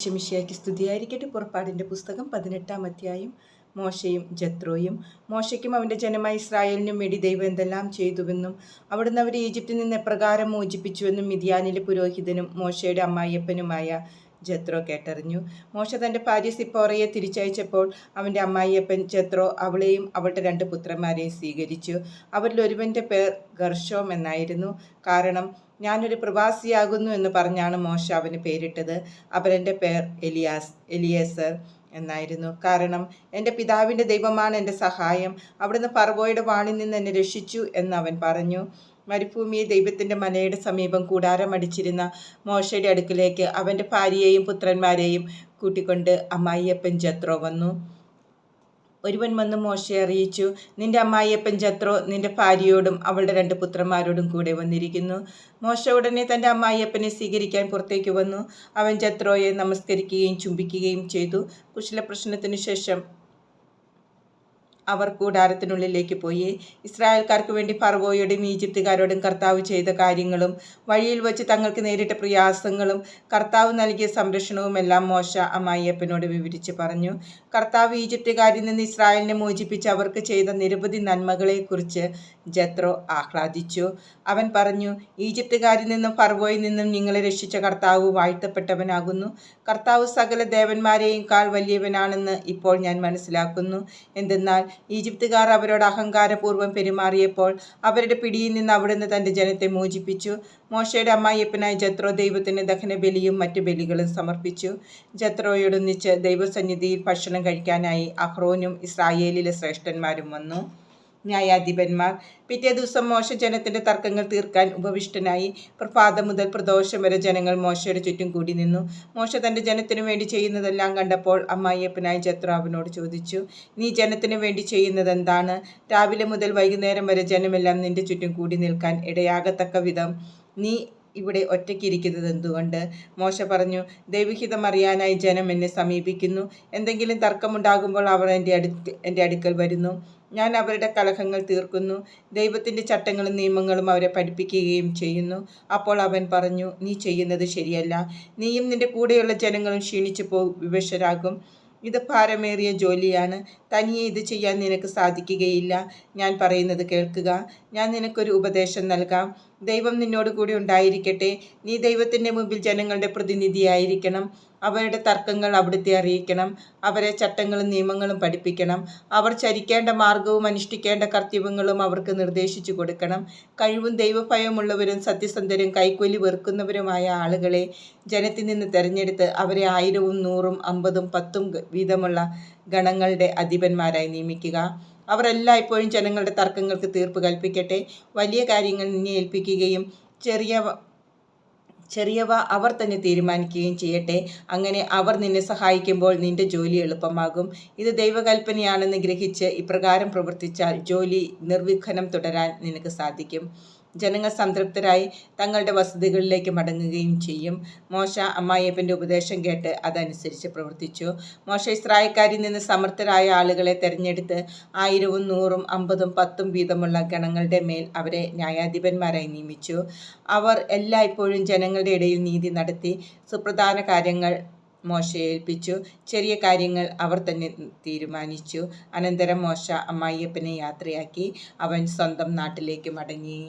ശമിഷിയാക്കി സ്തുതിയായിരിക്കട്ടെ. പുറപ്പാടിന്റെ പുസ്തകം പതിനെട്ടാം അധ്യായം. മോശയും ജത്രോയും. മോശയ്ക്കും അവന്റെ ജനമായ ഇസ്രായേലിനും വേണ്ടി ദൈവം എന്തെല്ലാം ചെയ്തുവെന്നും അവിടുന്ന് അവരെ ഈജിപ്തിൽ നിന്ന് എപ്രകാരം മോചിപ്പിച്ചുവെന്നും മിതിയാനിലെ പുരോഹിതനും മോശയുടെ അമ്മായിയപ്പനുമായ ജത്രോ കേട്ടറിഞ്ഞു. മോശ തന്റെ ഭാര്യ സിപ്പോറയെ തിരിച്ചയച്ചപ്പോൾ അവന്റെ അമ്മായിയപ്പൻ ജത്രോ അവളെയും അവളുടെ രണ്ട് പുത്രന്മാരെയും സ്വീകരിച്ചു. അവരിൽ ഒരുവന്റെ പേർ ഗർഷോം എന്നായിരുന്നു. കാരണം ഞാനൊരു പ്രവാസിയാകുന്നു എന്ന് പറഞ്ഞാണ് മോശ അവന് പേരിട്ടത്. അവരെന്റെ പേർ എലിയാസ് എലിയേസർ എന്നായിരുന്നു. കാരണം എന്റെ പിതാവിന്റെ ദൈവമാണ് എന്റെ സഹായം. അവിടുന്ന് പറവോയുടെ വാണിൽ നിന്ന് എന്നെ രക്ഷിച്ചു എന്ന് അവൻ പറഞ്ഞു. മരുഭൂമിയെ ദൈവത്തിന്റെ മലയുടെ സമീപം കൂടാരമടിച്ചിരുന്ന മോശയുടെ അടുക്കിലേക്ക് അവന്റെ ഭാര്യയെയും പുത്രന്മാരെയും കൂട്ടിക്കൊണ്ട് അമ്മായിയപ്പൻ ജത്രോ വന്നു ഒരുവൻ വന്ന് മോശയെ അറിയിച്ചു നിന്റെ അമ്മായിയപ്പൻ ജത്രോ നിന്റെ ഭാര്യയോടും അവളുടെ രണ്ട് പുത്രന്മാരോടും കൂടെ വന്നിരിക്കുന്നു. മോശ ഉടനെ തന്റെ അമ്മായിയപ്പനെ സ്വീകരിക്കാൻ പുറത്തേക്ക് വന്നു. അവൻ ജത്രോയെ നമസ്കരിക്കുകയും ചുംബിക്കുകയും ചെയ്തു. കുശല പ്രശ്നത്തിനു ശേഷം അവർ കൂടാരത്തിനുള്ളിലേക്ക് പോയി. ഇസ്രായേൽക്കാർക്ക് വേണ്ടി ഫർവോയോടും ഈജിപ്തുകാരോടും കർത്താവ് ചെയ്ത കാര്യങ്ങളും വഴിയിൽ വച്ച് തങ്ങൾക്ക് നേരിട്ട പ്രയാസങ്ങളും കർത്താവ് നൽകിയ സംരക്ഷണവും എല്ലാം മോശ അമ്മായിയപ്പനോട് വിവരിച്ച് പറഞ്ഞു. കർത്താവ് ഈജിപ്തുകാരിൽ നിന്ന് ഇസ്രായേലിനെ മോചിപ്പിച്ച് അവർക്ക് ചെയ്ത നിരവധി നന്മകളെക്കുറിച്ച് ജത്രോ ആഹ്ലാദിച്ചു. അവൻ പറഞ്ഞു ഈജിപ്തുകാരിൽ നിന്നും ഫർവോയിൽ നിന്നും നിങ്ങളെ രക്ഷിച്ച കർത്താവ് വാഴ്ത്തപ്പെട്ടവനാകുന്നു. കർത്താവ് സകല ദേവന്മാരെയും കാൾ വലിയവനാണെന്ന് ഇപ്പോൾ ഞാൻ മനസ്സിലാക്കുന്നു. എന്തെന്നാൽ ഈജിപ്തുകാർ അവരോട് അഹങ്കാരപൂർവം പെരുമാറിയപ്പോൾ അവരുടെ പിടിയിൽ നിന്ന് അവിടുന്ന് തന്റെ ജനത്തെ മോചിപ്പിച്ചു. മോശയുടെ അമ്മായിയപ്പനായ ജത്രോ ദൈവത്തിന് ദഹനബലിയും മറ്റു ബലികളും സമർപ്പിച്ചു. ജത്രോയോടൊന്നിച്ച് ദൈവസന്നിധിയിൽ ഭക്ഷണം കഴിക്കാനായി അഹ്റോനും ഇസ്രായേലിലെ ശ്രേഷ്ഠന്മാരും വന്നു. ന്യായാധിപന്മാർ. പിറ്റേ ദിവസം മോശ ജനത്തിന്റെ തർക്കങ്ങൾ തീർക്കാൻ ഉപവിഷ്ടനായി പ്രഭാതം മുതൽ പ്രദോഷം വരെ ജനങ്ങൾ മോശയുടെ ചുറ്റും കൂടി നിന്നു. മോശ തന്റെ ജനത്തിനു വേണ്ടി ചെയ്യുന്നതെല്ലാം കണ്ടപ്പോൾ അമ്മായിയപ്പനായ ജത്രാവിനോട് ചോദിച്ചു നീ ജനത്തിനു വേണ്ടി ചെയ്യുന്നത് എന്താണ് രാവിലെ മുതൽ വൈകുന്നേരം വരെ ജനമെല്ലാം നിന്റെ ചുറ്റും കൂടി നിൽക്കാൻ ഇടയാകത്തക്ക വിധം നീ ഇവിടെ ഒറ്റയ്ക്കിരിക്കുന്നത് എന്തുകൊണ്ട്? മോശ പറഞ്ഞു ദൈവഹിതം അറിയാനായി ജനം എന്നെ സമീപിക്കുന്നു. എന്തെങ്കിലും തർക്കമുണ്ടാകുമ്പോൾ അവർ എന്റെ അടുത്ത് എന്റെ അടുക്കൽ വരുന്നു. ഞാൻ അവരുടെ കലഹങ്ങൾ തീർക്കുന്നു. ദൈവത്തിന്റെ ചട്ടങ്ങളും നിയമങ്ങളും അവരെ പഠിപ്പിക്കുകയും ചെയ്യുന്നു. അപ്പോൾ അവൻ പറഞ്ഞു നീ ചെയ്യുന്നത് ശരിയല്ല. നീയും നിന്റെ കൂടെയുള്ള ജനങ്ങളും ക്ഷീണിച്ചു പോകും വിവശരാകും. ഇത് ഭാരമേറിയ ജോലിയാണ്. തനിയെ ഇത് ചെയ്യാൻ നിനക്ക് സാധിക്കുകയില്ല. ഞാൻ പറയുന്നത് കേൾക്കുക. ഞാൻ നിനക്കൊരു ഉപദേശം നൽകാം. ദൈവം നിന്നോട് കൂടി ഉണ്ടായിരിക്കട്ടെ. നീ ദൈവത്തിന്റെ മുമ്പിൽ ജനങ്ങളുടെ പ്രതിനിധിയായിരിക്കണം. അവരുടെ തർക്കങ്ങൾ അവിടുത്തെ അറിയിക്കണം. അവരെ ചട്ടങ്ങളും നിയമങ്ങളും പഠിപ്പിക്കണം. അവർ ചരിക്കേണ്ട മാർഗവും അനുഷ്ഠിക്കേണ്ട കർത്തവ്യങ്ങളും അവർക്ക് നിർദ്ദേശിച്ചു കൊടുക്കണം. കഴിവും ദൈവഭയമുള്ളവരും സത്യസന്ധരും കൈക്കൂലി വെറുക്കുന്നവരുമായ ആളുകളെ ജനത്തിൽ നിന്ന് തിരഞ്ഞെടുത്ത് അവരെ ആയിരവും നൂറും അമ്പതും പത്തും വീതമുള്ള ഗണങ്ങളുടെ അധിപന്മാരായി നിയമിക്കുക. അവർ എല്ലായ്പ്പോഴും ജനങ്ങളുടെ തർക്കങ്ങൾക്ക് തീർപ്പ് കൽപ്പിക്കട്ടെ. വലിയ കാര്യങ്ങൾ നിന്നെ ഏൽപ്പിക്കുകയും ചെറിയ ചെറിയവ അവർ തന്നെ തീരുമാനിക്കുകയും ചെയ്യട്ടെ. അങ്ങനെ അവർ നിന്നെ സഹായിക്കുമ്പോൾ നിന്റെ ജോലി എളുപ്പമാകും. ഇത് ദൈവകൽപ്പനയാണെന്ന് ഗ്രഹിച്ച് ഇപ്രകാരം പ്രവർത്തിച്ചാൽ ജോലി നിർവിഘ്നം തുടരാൻ നിനക്ക് സാധിക്കും. ജനങ്ങൾ സംതൃപ്തരായി തങ്ങളുടെ വസതികളിലേക്ക് മടങ്ങുകയും ചെയ്യും. മോശ അമ്മായിയപ്പന്റെ ഉപദേശം കേട്ട് അതനുസരിച്ച് പ്രവർത്തിച്ചു. മോശ ഇസ്രായേൽക്കാരിൽ നിന്ന് സമർത്ഥരായ ആളുകളെ തെരഞ്ഞെടുത്ത് ആയിരവും നൂറും അമ്പതും പത്തും വീതമുള്ള ഗണങ്ങളുടെ മേൽ അവരെ ന്യായാധിപന്മാരായി നിയമിച്ചു. അവർ എല്ലായ്പ്പോഴും ജനങ്ങളുടെ ഇടയിൽ നീതി നടത്തി സുപ്രധാന കാര്യങ്ങൾ മോശയെ ഏൽപ്പിച്ചു. ചെറിയ കാര്യങ്ങൾ അവർ തന്നെ തീരുമാനിച്ചു. അനന്തരം മോശ അമ്മായിയപ്പനെ യാത്രയാക്കി. അവൻ സ്വന്തം നാട്ടിലേക്ക് മടങ്ങി.